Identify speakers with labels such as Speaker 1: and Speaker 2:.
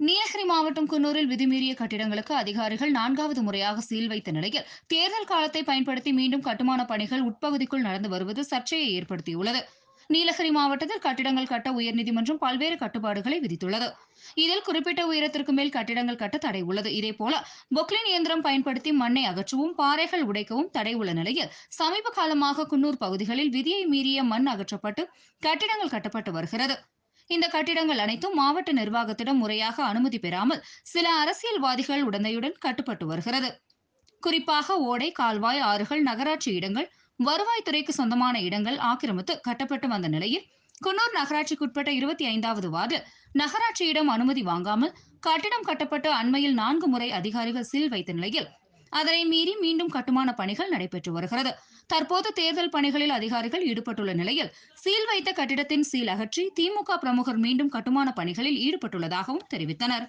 Speaker 1: நீலகிரி மாவட்டம் குன்னூரில் விதிமீறிய கட்டிடங்களுக்கு அதிகாரிகள் நான்காவது முறையாக சீல் வைத்த நிலையில் தேர்தல் காலத்தை பயன்படுத்தி மீண்டும் கட்டுமான பணிகள் உட்பகுதிக்குள் நடந்து வருவது சர்ச்சையை ஏற்படுத்தியுள்ளது. நீலகிரி மாவட்டத்தில் கட்டிடங்கள் கட்ட உயர்நீதிமன்றம் பல்வேறு கட்டுப்பாடுகளை விதித்துள்ளது. இதில் குறிப்பிட்ட உயரத்திற்கு மேல் கட்டிடங்கள் கட்ட தடை உள்ளது. இதேபோல பொக்லின் இயந்திரம் பயன்படுத்தி மண்ணை அகற்றவும் பாறைகள் உடைக்கவும் தடை உள்ள நிலையில் சமீப காலமாக குன்னூர் பகுதிகளில் விதியை மீறிய மண் அகற்றப்பட்டு கட்டிடங்கள் கட்டப்பட்டு வருகிறது. இந்த கட்டிடங்கள் அனைத்தும் மாவட்ட நிர்வாகத்திடம் முறையாக அனுமதி பெறாமல் சில அரசியல்வாதிகள் உடந்தையுடன் கட்டுப்பட்டு வருகிறது. குறிப்பாக ஓடை கால்வாய் ஆறுகள் நகராட்சி இடங்கள் வருவாய்த்துறைக்கு சொந்தமான இடங்கள் ஆக்கிரமித்து கட்டப்பட்டு வந்த நிலையில் குன்னூர் நகராட்சிக்குட்பட்ட இருபத்தி ஐந்தாவது வார்டில் நகராட்சியிடம் அனுமதி வாங்காமல் கட்டிடம் கட்டப்பட்டு அண்மையில் நான்கு முறை அதிகாரிகள் சீல் வைத்த நிலையில் அதனை மீறி மீண்டும் கட்டுமான பணிகள் நடைபெற்று வருகிறது. தற்போது தேர்தல் பணிகளில் அதிகாரிகள் ஈடுபட்டுள்ள நிலையில் சீல் வைத்த கட்டிடத்தின் சீல் அகற்றி திமுக பிரமுகர் மீண்டும் கட்டுமான பணிகளில் ஈடுபட்டுள்ளதாகவும் தெரிவித்தனர்.